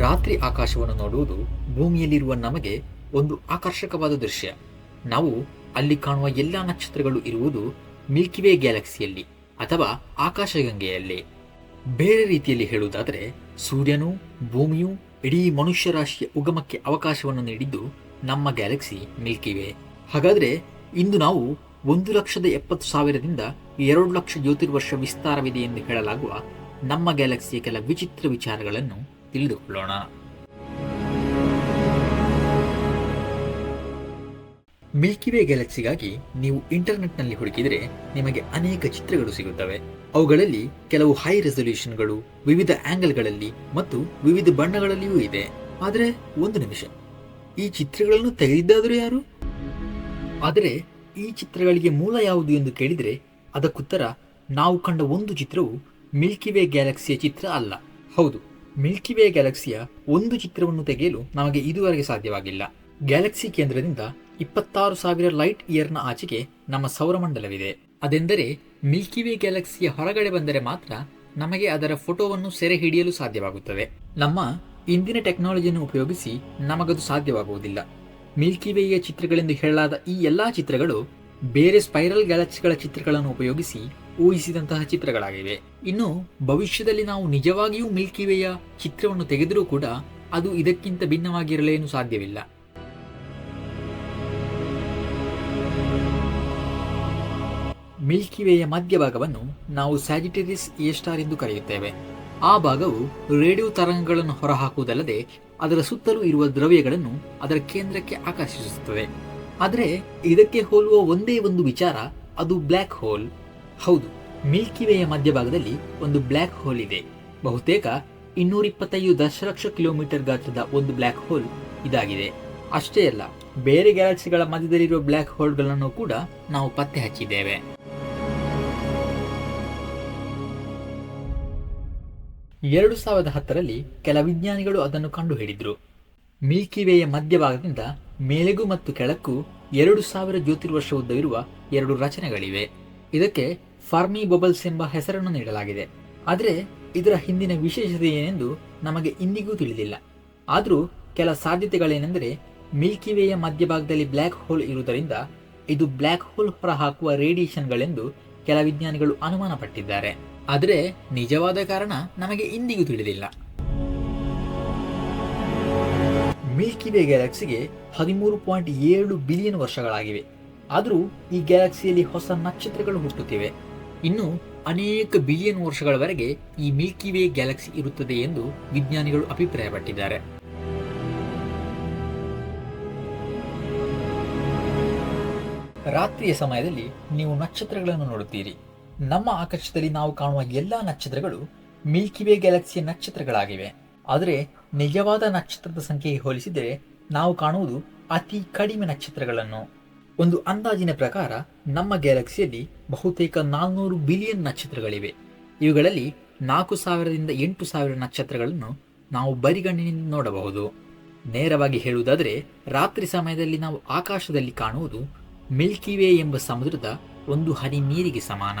ರಾತ್ರಿ ಆಕಾಶವನ್ನು ನೋಡುವುದು ಭೂಮಿಯಲ್ಲಿರುವ ನಮಗೆ ಒಂದು ಆಕರ್ಷಕವಾದ ದೃಶ್ಯ. ನಾವು ಅಲ್ಲಿ ಕಾಣುವ ಎಲ್ಲ ನಕ್ಷತ್ರಗಳು ಇರುವುದು ಮಿಲ್ಕಿವೇ ಗ್ಯಾಲಕ್ಸಿಯಲ್ಲಿ ಅಥವಾ ಆಕಾಶಗಂಗೆಯಲ್ಲಿ. ಬೇರೆ ರೀತಿಯಲ್ಲಿ ಹೇಳುವುದಾದರೆ, ಸೂರ್ಯನು ಭೂಮಿಯು ಇಡೀ ಮನುಷ್ಯ ರಾಶಿಯ ಉಗಮಕ್ಕೆ ಅವಕಾಶವನ್ನು ನೀಡಿದ್ದು ನಮ್ಮ ಗ್ಯಾಲಕ್ಸಿ ಮಿಲ್ಕಿವೇ. ಹಾಗಾದರೆ ಇಂದು ನಾವು ಒಂದು ಲಕ್ಷದ ಎಪ್ಪತ್ತು ಸಾವಿರದಿಂದ ಎರಡು ಲಕ್ಷ ಜ್ಯೋತಿರ್ವರ್ಷ ವಿಸ್ತಾರವಿದೆ ಎಂದು ಹೇಳಲಾಗುವ ನಮ್ಮ ಗ್ಯಾಲಕ್ಸಿಯ ಕೆಲ ವಿಚಿತ್ರ ವಿಚಾರಗಳನ್ನು ತಿಳಿದುಕೊಳ್ಳೋಣ. ಮಿಲ್ಕಿವೇ ಗ್ಯಾಲಕ್ಸಿಗಾಗಿ ನೀವು ಇಂಟರ್ನೆಟ್ನಲ್ಲಿ ಹುಡುಕಿದರೆ ನಿಮಗೆ ಅನೇಕ ಚಿತ್ರಗಳು ಸಿಗುತ್ತವೆ. ಅವುಗಳಲ್ಲಿ ಕೆಲವು ಹೈ ರೆಸೊಲ್ಯೂಷನ್ಗಳು ವಿವಿಧ ಆಂಗಲ್ಗಳಲ್ಲಿ ಮತ್ತು ವಿವಿಧ ಬಣ್ಣಗಳಲ್ಲಿಯೂ ಇದೆ. ಆದರೆ ಒಂದು ನಿಮಿಷ. ಈ ಚಿತ್ರಗಳನ್ನು ತೆಗೆದಿದ್ದಾದರೂ ಯಾರು? ಆದರೆ ಈ ಚಿತ್ರಗಳಿಗೆ ಮೂಲ ಯಾವುದು ಎಂದು ಕೇಳಿದರೆ ಅದಕ್ಕುತ್ತರ ನಾವು ಕಂಡ ಒಂದು ಚಿತ್ರವು ಮಿಲ್ಕಿವೇ ಗ್ಯಾಲಕ್ಸಿಯ ಚಿತ್ರ ಅಲ್ಲ. ಹೌದು. ಮಿಲ್ಕಿವೇ ಗ್ಯಾಲಕ್ಸಿಯ ಒಂದು ಚಿತ್ರವನ್ನು ತೆಗೆಯಲು ನಮಗೆ ಇದುವರೆಗೆ ಸಾಧ್ಯವಾಗಿಲ್ಲ. ಗ್ಯಾಲಕ್ಸಿ ಕೇಂದ್ರದಿಂದ ಇಪ್ಪತ್ತಾರು ಸಾವಿರ ಲೈಟ್ ಇಯರ್ನ ಆಚೆಗೆ ನಮ್ಮ ಸೌರಮಂಡಲವಿದೆ. ಅದೆಂದರೆ ಮಿಲ್ಕಿವೇ ಗ್ಯಾಲಕ್ಸಿಯ ಹೊರಗಡೆ ಬಂದರೆ ಮಾತ್ರ ನಮಗೆ ಅದರ ಫೋಟೋವನ್ನು ಸೆರೆ ಹಿಡಿಯಲು ಸಾಧ್ಯವಾಗುತ್ತದೆ. ನಮ್ಮ ಇಂದಿನ ಟೆಕ್ನಾಲಜಿಯನ್ನು ಉಪಯೋಗಿಸಿ ನಮಗದು ಸಾಧ್ಯವಾಗುವುದಿಲ್ಲ. ಮಿಲ್ಕಿ ವೇಯ ಚಿತ್ರಗಳೆಂದು ಹೇಳಲಾದ ಈ ಎಲ್ಲಾ ಚಿತ್ರಗಳು ಬೇರೆ ಸ್ಪೈರಲ್ ಗ್ಯಾಲಕ್ಸಿಗಳ ಚಿತ್ರಗಳನ್ನು ಉಪಯೋಗಿಸಿ ಊಹಿಸಿದಂತಹ ಚಿತ್ರಗಳಾಗಿವೆ. ಇನ್ನು ಭವಿಷ್ಯದಲ್ಲಿ ನಾವು ನಿಜವಾಗಿಯೂ ಮಿಲ್ಕಿವೇಯ ಚಿತ್ರವನ್ನು ತೆಗೆದರೂ ಕೂಡ ಅದು ಇದಕ್ಕಿಂತ ಭಿನ್ನವಾಗಿರಲೇನು ಸಾಧ್ಯವಿಲ್ಲ. ಮಿಲ್ಕಿವೇಯ ಮಧ್ಯಭಾಗವನ್ನು ನಾವು ಸ್ಯಾಜಿಟೇರಿಯಸ್ ಎ ಸ್ಟಾರ್ ಎಂದು ಕರೆಯುತ್ತೇವೆ. ಆ ಭಾಗವು ರೇಡಿಯೋ ತರಂಗಗಳನ್ನು ಹೊರಹಾಕುವುದಲ್ಲದೆ ಅದರ ಸುತ್ತಲೂ ಇರುವ ದ್ರವ್ಯಗಳನ್ನು ಅದರ ಕೇಂದ್ರಕ್ಕೆ ಆಕರ್ಷಿಸುತ್ತದೆ. ಆದರೆ ಇದಕ್ಕೆ ಹೋಲುವ ಒಂದೇ ಒಂದು ವಿಚಾರ, ಅದು ಬ್ಲ್ಯಾಕ್ ಹೋಲ್ ಹೌದು ಮಿಲ್ಕಿವೇಯ ಮಧ್ಯಭಾಗದಲ್ಲಿ ಒಂದು ಬ್ಲ್ಯಾಕ್ ಹೋಲ್ ಇದೆ. ಬಹುತೇಕ ಇನ್ನೂರ ಇಪ್ಪತ್ತೈದು ದಶಲಕ್ಷ ಕಿಲೋಮೀಟರ್ ಗಾತ್ರದ ಒಂದು ಬ್ಲ್ಯಾಕ್ ಹೋಲ್ ಇದಾಗಿದೆ. ಅಷ್ಟೇ ಅಲ್ಲ, ಬೇರೆ ಗ್ಯಾಲಕ್ಸಿಗಳ ಮಧ್ಯದಲ್ಲಿರುವ ಬ್ಲ್ಯಾಕ್ ಹೋಲ್ಗಳನ್ನು ಕೂಡ ನಾವು ಪತ್ತೆ ಹಚ್ಚಿದ್ದೇವೆ. ಎರಡು ಸಾವಿರದ ಹತ್ತರಲ್ಲಿ ಕೆಲ ವಿಜ್ಞಾನಿಗಳು ಅದನ್ನು ಕಂಡುಹಿಡಿದ್ರು. ಮಿಲ್ಕಿವೇಯ ಮಧ್ಯಭಾಗದಿಂದ ಮೇಲೆಗೂ ಮತ್ತು ಕೆಳಕ್ಕೂ ಎರಡು ಸಾವಿರ ಜ್ಯೋತಿರ್ವರ್ಷ ಉದ್ದವಿರುವ ಎರಡು ರಚನೆಗಳಿವೆ. ಇದಕ್ಕೆ ಫಾರ್ಮಿ ಬಬಲ್ಸ್ ಎಂಬ ಹೆಸರನ್ನು ನೀಡಲಾಗಿದೆ. ಆದರೆ ಇದರ ಹಿಂದಿನ ವಿಶೇಷತೆ ಏನೆಂದು ನಮಗೆ ಇಂದಿಗೂ ತಿಳಿದಿಲ್ಲ. ಆದರೂ ಕೆಲ ಸಾಧ್ಯತೆಗಳೇನೆಂದರೆ ಮಿಲ್ಕಿವೇಯ ಮಧ್ಯಭಾಗದಲ್ಲಿ ಬ್ಲ್ಯಾಕ್ ಹೋಲ್ ಇರುವುದರಿಂದ ಇದು ಬ್ಲ್ಯಾಕ್ ಹೋಲ್ ಹೊರಹಾಕುವ ರೇಡಿಯೇಷನ್ಗಳೆಂದು ಕೆಲ ವಿಜ್ಞಾನಿಗಳು ಅನುಮಾನಪಟ್ಟಿದ್ದಾರೆ. ಆದರೆ ನಿಜವಾದ ಕಾರಣ ನಮಗೆ ಇಂದಿಗೂ ತಿಳಿದಿಲ್ಲ. ಮಿಲ್ಕಿವೇ ಗ್ಯಾಲಕ್ಸಿಗೆ ಹದಿಮೂರು ಪಾಯಿಂಟ್ ಏಳು ಬಿಲಿಯನ್ ವರ್ಷಗಳಾಗಿವೆ. ಆದರೂ ಈ ಗ್ಯಾಲಕ್ಸಿಯಲ್ಲಿ ಹೊಸ ನಕ್ಷತ್ರಗಳು ಹುಟ್ಟುತ್ತಿವೆ. ಇನ್ನು ಅನೇಕ ಬಿಲಿಯನ್ ವರ್ಷಗಳವರೆಗೆ ಈ ಮಿಲ್ಕಿ ವೇ ಗ್ಯಾಲಕ್ಸಿ ಇರುತ್ತದೆ ಎಂದು ವಿಜ್ಞಾನಿಗಳು ಅಭಿಪ್ರಾಯಪಟ್ಟಿದ್ದಾರೆ. ರಾತ್ರಿಯ ಸಮಯದಲ್ಲಿ ನೀವು ನಕ್ಷತ್ರಗಳನ್ನು ನೋಡುತ್ತೀರಿ. ನಮ್ಮ ಆಕಾಶದಲ್ಲಿ ನಾವು ಕಾಣುವ ಎಲ್ಲಾ ನಕ್ಷತ್ರಗಳು ಮಿಲ್ಕಿ ವೇ ಗ್ಯಾಲಕ್ಸಿಯ ನಕ್ಷತ್ರಗಳಾಗಿವೆ. ಆದರೆ ನಿಜವಾದ ನಕ್ಷತ್ರದ ಸಂಖ್ಯೆಗೆ ಹೋಲಿಸಿದರೆ ನಾವು ಕಾಣುವುದು ಅತಿ ಕಡಿಮೆ ನಕ್ಷತ್ರಗಳನ್ನು. ಒಂದು ಅಂದಾಜಿನ ಪ್ರಕಾರ ನಮ್ಮ ಗ್ಯಾಲಕ್ಸಿಯಲ್ಲಿ ಬಹುತೇಕ ನಾಲ್ನೂರು ಬಿಲಿಯನ್ ನಕ್ಷತ್ರಗಳಿವೆ. ಇವುಗಳಲ್ಲಿ ನಾಲ್ಕು ಸಾವಿರದಿಂದ ಎಂಟು ಸಾವಿರ ನಕ್ಷತ್ರಗಳನ್ನು ನಾವು ಬರಿಗಣ್ಣಿನಿಂದ ನೋಡಬಹುದು. ನೇರವಾಗಿ ಹೇಳುವುದಾದರೆ ರಾತ್ರಿ ಸಮಯದಲ್ಲಿ ನಾವು ಆಕಾಶದಲ್ಲಿ ಕಾಣುವುದು ಮಿಲ್ಕಿವೇ ಎಂಬ ಸಮುದ್ರದ ಒಂದು ಹನಿ ನೀರಿಗೆ ಸಮಾನ.